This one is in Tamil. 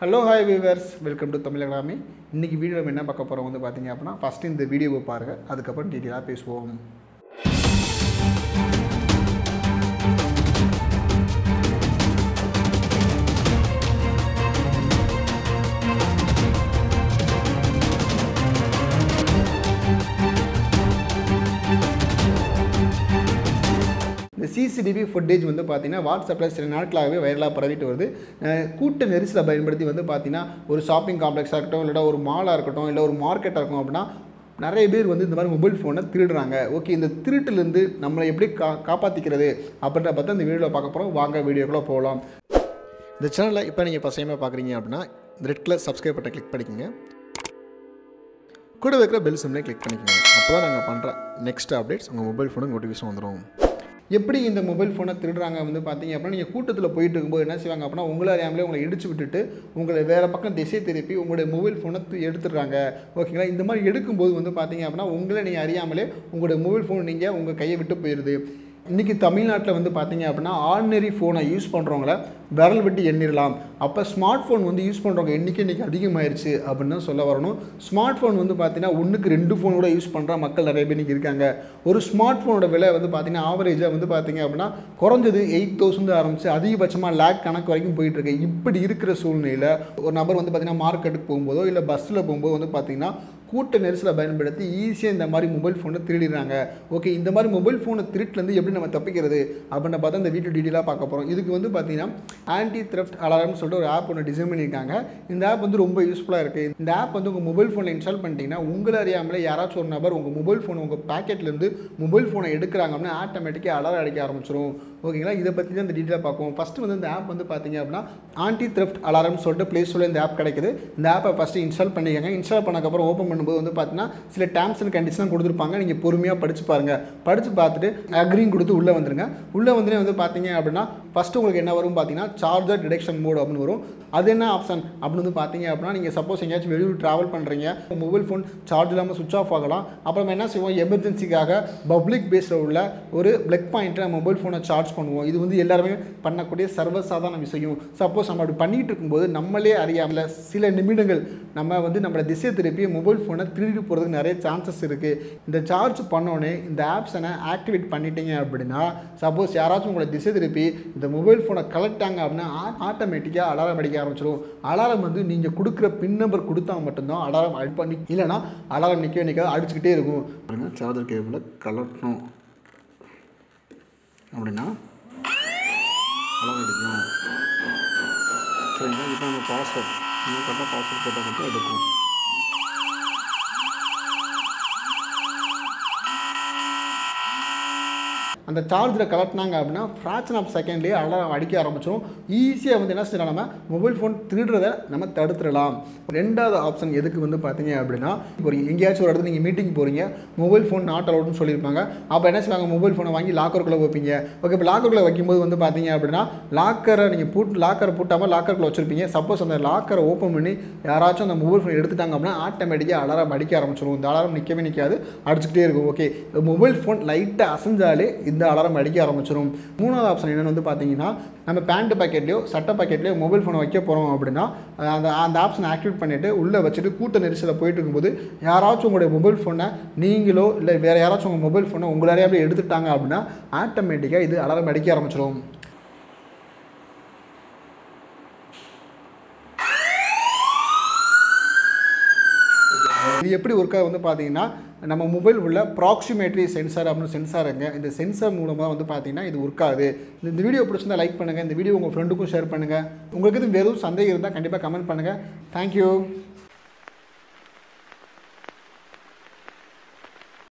Hello hi viewers welcome to Tamil Agami இன்றைக்கி வீடியோ நம்ம என்ன பார்க்க போகிறோம் வந்து பார்த்தீங்க அப்படின்னா ஃபஸ்ட்டு இந்த வீடியோவை பாருங்கள் அதுக்கப்புறம் டீட்டெயிலாக பேசுவோம். சிசிடிவி ஃபுட்டேஜ் வந்து பார்த்தீங்கன்னா வாட்ஸ்அப்பில் சில நாட்களாகவே வைரலாக பரவிட்டு வருது. கூட்ட நெரிசலை பயன்படுத்தி வந்து பார்த்தீங்கன்னா ஒரு ஷாப்பிங் காம்ப்ளெக்ஸாக இருக்கட்டும் இல்லை ஒரு மாலாக இருக்கட்டும் இல்லை ஒரு மார்க்கெட்டாக இருக்கும் அப்படின்னா நிறைய பேர் வந்து இந்த மாதிரி மொபைல் ஃபோனை திருடுறாங்க. ஓகே இந்த திருட்டுலேருந்து நம்மளை எப்படி கா காப்பாற்றிக்கிறது அப்படின்ற பார்த்தா இந்த வீடியோவில் பார்க்க போகிறோம் வாங்க வீடியோக்குள்ளே போகலாம். இந்த சேனலில் இப்போ நீங்கள் ஃபஸ்ட் பார்க்குறீங்க அப்படின்னா ரெட் கலர் சப்ஸ்கிரைப் பட்டை கிளிக் பண்ணிக்கோங்க. கூட வைக்கிற பெல் சிம்லேயே கிளிக் பண்ணிக்கோங்க. அப்போ தான் நாங்கள் பண்ணுற நெக்ஸ்ட் அப்டேட்ஸ் உங்கள் மொபைல் ஃபோனுக்கு நோட்டிஃபிகேஷன் வந்துடும் எப்படி இந்த மொபைல் ஃபோனை திருடுறாங்க வந்து பார்த்தீங்க அப்படின்னா நீங்கள் கூட்டத்தில் போயிட்டு இருக்கும்போது என்ன செய்வாங்க அப்படின்னா உங்களை அறியாமலே உங்களை இடிச்சு விட்டுட்டு உங்களை வேறு பக்கம் திசை திருப்பி உங்களுடைய மொபைல் ஃபோனை எடுத்துடுறாங்க. ஓகேங்களா இந்த மாதிரி எடுக்கும்போது வந்து பார்த்தீங்க அப்படின்னா உங்களை நீங்கள் அறியாமலே உங்களுடைய மொபைல் ஃபோன் நீங்கள் உங்கள் கையை விட்டு போயிடுது இன்றைக்கி தமிழ்நாட்டில் வந்து பார்த்தீங்க அப்படின்னா ஆர்டினரி ஃபோனை யூஸ் பண்ணுறவங்கள விரல் விட்டு எண்ணிடலாம். அப்போ ஸ்மார்ட் ஃபோன் வந்து யூஸ் பண்ணுறவங்க எண்ணிக்கை இன்றைக்கி அதிகமாயிருச்சு அப்படின்னு தான் சொல்ல வரணும். ஸ்மார்ட் ஃபோன் வந்து பார்த்தீங்கன்னா ஒன்றுக்கு ரெண்டு ஃபோன் கூட யூஸ் பண்ணுற மக்கள் நிறைய பேர் இருக்காங்க. ஒரு ஸ்மார்ட் ஃபோனோட விலை வந்து பார்த்தீங்கன்னா ஆவரேஜாக வந்து பார்த்தீங்க அப்படின்னா குறைஞ்சது எயிட் தௌசண்ட் ஆரம்பிச்சு அதிகபட்சமாக லேக் கணக்கு வரைக்கும் போயிட்டுருக்கு இப்படி இருக்கிற சூழ்நிலையில் ஒரு நபர் வந்து பார்த்தீங்கன்னா மார்க்கெட்டுக்கு போகும்போதோ இல்லை பஸ்ஸில் போகும்போது வந்து பார்த்தீங்கன்னா கூட்ட நெரிசலை பயன்படுத்தி ஈஸியாக இந்த மாதிரி மொபைல் ஃபோனை திருடிடுறாங்க. ஓகே இந்த மாதிரி மொபைல் ஃபோனை திருட்டுலேருந்து எப்படி நம்ம தப்பிக்கிறது? அப்படின்னு பார்த்தா இந்த வீடியோ டீட்டெயிலாக பார்க்க போகிறோம் இதுக்கு வந்து பார்த்திங்கன்னா ஆன்டி த்ரெஃப்ட் அலாரம்னு சொல்லிட்டு ஒரு ஆப் ஒன்று டிசைன் பண்ணியிருக்காங்க. இந்த ஆப் வந்து ரொம்ப யூஸ்ஃபுல்லாக இருக்குது இந்த ஆப் வந்து உங்கள் மொபைல் ஃபோனில் இன்ஸ்டால் பண்ணிட்டீங்கன்னா உங்களை அறியாமலே யாராச்சும் ஒரு நபர் உங்கள் மொபைல் ஃபோன் உங்கள் பேக்கெட்லேருந்து மொபைல் ஃபோனை எடுக்கிறாங்க அப்படின்னா ஆட்டோமேட்டிக்காக அலாரம் அடிக்க ஆரம்பிச்சிடும் ஓகேங்களா இதை பற்றி தான் இந்த டீட்டெயிலாக பார்ப்போம். ஃபஸ்ட்டு வந்து இந்த ஆப் வந்து பார்த்தீங்க அப்படின்னா ஆன்டி த்ரெஃப்ட் அலாரம் சொல்லிட்டு ப்ளே ஸ்டோரில் இந்த ஆப் கிடைக்குது. இந்த ஆப்பை ஃபஸ்ட்டு இன்ஸ்டால் பண்ணிக்கோங்க. இன்ஸ்டால் பண்ணக்கப்புறம் ஓப்பன் பண்ணும்போது வந்து பார்த்தீங்கன்னா சில டேர்ம்ஸ் அண்ட் கண்டிஷன் கொடுத்துருப்பாங்க. நீங்கள் பொறுமையாக படித்து பாருங்கள் படித்து பார்த்துட்டு அக்ரிங் கொடுத்து உள்ளே வந்துருங்க. உள்ளே வந்துனே வந்து பார்த்தீங்க அப்படின்னா ஃபஸ்ட்டு உங்களுக்கு என்ன வரும் பார்த்தீங்கன்னா சார்ஜர் டிடெக்ஷன் மோட் அப்படின்னு வரும். அது என்ன ஆப்ஷன் அப்படின்னு வந்து பார்த்தீங்க அப்படின்னா நீங்கள் சப்போஸ் எங்கேயாச்சும் வெளியூர் ட்ராவல் பண்ணுறீங்க மொபைல் ஃபோன் சார்ஜ் இல்லாமல் சுவிச் ஆஃப் ஆகலாம். அப்புறம் என்ன செய்வோம்? எமர்ஜென்சிக்காக பப்ளிக் பேஸில் உள்ள ஒரு பிளக் பாயிண்ட்டில் மொபைல் ஃபோனை சார்ஜ் பண்ணுவோம். இது வந்து எல்லாருமே பண்ணக்கூடிய சர்வசாதாரண விஷயம். சப்போஸ் நம்ம அப்படி பண்ணிகிட்டு இருக்கும்போது நம்மளே அறியாமல் சில நிமிடங்கள் நம்ம வந்து நம்மளை திசை திருப்பி மொபைல் ஃபோனை திருடி போகிறதுக்கு நிறைய சான்சஸ் இருக்குது இந்த சார்ஜ் பண்ணோடனே இந்த ஆப்ஷனை ஆக்டிவேட் பண்ணிட்டீங்க அப்படின்னா சப்போஸ் யாராச்சும் உங்களை திசை திருப்பி இந்த மொபைல் ஃபோனை கலெக்டாங்க அப்படின்னா ஆட்டோமேட்டிக்காக அலாரம் அடிக்க ஆரம்பிச்சிடும் அலாரம் வந்து நீங்கள் கொடுக்குற பின் நம்பர் கொடுத்தா மட்டும்தான் அலாரம் அட் பண்ணி இல்லைனா அலாரம் நிற்க நிற்காது அடிச்சுக்கிட்டே இருக்கும். சார்ஜர் கேபிளை கலட்டணும். அப்படின்னா அலாரம் அடிக்கும் சரிங்களா? இப்போ நம்ம பாஸ்வேர்ட் இன்னும் கரெக்டாக பாஸ்வேர்ட் போட்டால் மட்டும் எடுக்கும். அந்த சார்ஜில் கலட்டினாங்க அப்படின்னா ஃப்ராக்ஷன் ஆஃப் செகண்ட்லேயே அலாரம் அடிக்க ஆரம்பிச்சிடும் ஈஸியாக வந்து என்ன செய்யலாம் நம்ம மொபைல் ஃபோன் திருடுறதை நம்ம தடுத்துடலாம். ரெண்டாவது ஆப்ஷன் எதுக்கு வந்து பார்த்தீங்க அப்படின்னா இப்போ எங்கேயாச்சும் ஒரு இடத்துல நீங்கள் மீட்டிங் போகிறீங்க மொபைல் ஃபோன் நாட் அலவுட்னு சொல்லியிருப்பாங்க. அப்போ என்ன செய்வாங்க? மொபைல் ஃபோனை வாங்கி லாக்கருக்குள்ளே வைப்பீங்க. ஓகே இப்போ லாக்கருக்குள்ளே வைக்கும்போது வந்து பார்த்தீங்க அப்படின்னா லாக்கரை நீங்கள் பூட் லாக்கரை பூட்டாமல் லாக்கருக்குள்ளே வச்சுருப்பீங்க. சப்போஸ் அந்த லாக்கரை ஓப்பன் பண்ணி யாராச்சும் அந்த மொபைல் ஃபோன் எடுத்துட்டாங்க அப்படின்னா ஆட்டோமேட்டிக்காக அலாரம் அடிக்க ஆரம்பிச்சிடும் இந்த அலாரம் நிற்கவே நிற்காது அடிச்சுக்கிட்டே இருக்கும். ஓகே மொபைல் ஃபோன் லைட்டாக அசைஞ்சாலே இந்த அலாரம் அடிக்க ஆரம்பிச்சிடும் மூணாவது ஆப்ஷன் என்னென்னு வந்து பார்த்தீங்கன்னா நம்ம பேண்ட் பாக்கெட்லையோ சட்டை பாக்கெட்லேயோ மொபைல் ஃபோனை வைக்க போகிறோம் அப்படின்னா அந்த அந்த ஆப்ஷனை ஆக்டிவேட் பண்ணிவிட்டு உள்ளே வச்சுட்டு கூட்ட நெரிசலில் போயிட்டு இருக்கும்போது யாராச்சும் உங்களுடைய மொபைல் ஃபோனை நீங்களோ இல்லை வேறு யாராச்சும் உங்கள் மொபைல் ஃபோனை உங்களாலே அப்படியே எடுத்துட்டாங்க அப்படின்னா ஆட்டோமேட்டிக்காக இது அலாரம் அடிக்க ஆரம்பிச்சிடும் இது எப்படி ஒர்க்காக வந்து பார்த்தீங்கன்னா நம்ம மொபைல் உள்ள ப்ராக்சிமேட்ரி சென்சார் அப்படின்னு சென்சாருங்க இந்த சென்சார் மூலமாக வந்து பார்த்தீங்கன்னா இது ஒர்க்காது இந்த- இந்த வீடியோ பிடிச்சிருந்தா லைக் பண்ணுங்கள் இந்த வீடியோ உங்கள் ஃப்ரெண்டுக்கும் ஷேர் பண்ணுங்கள் உங்களுக்கு இது வெறும் சந்தேகம் இருந்தால் கண்டிப்பாக கமெண்ட் பண்ணுங்கள் தேங்க்யூ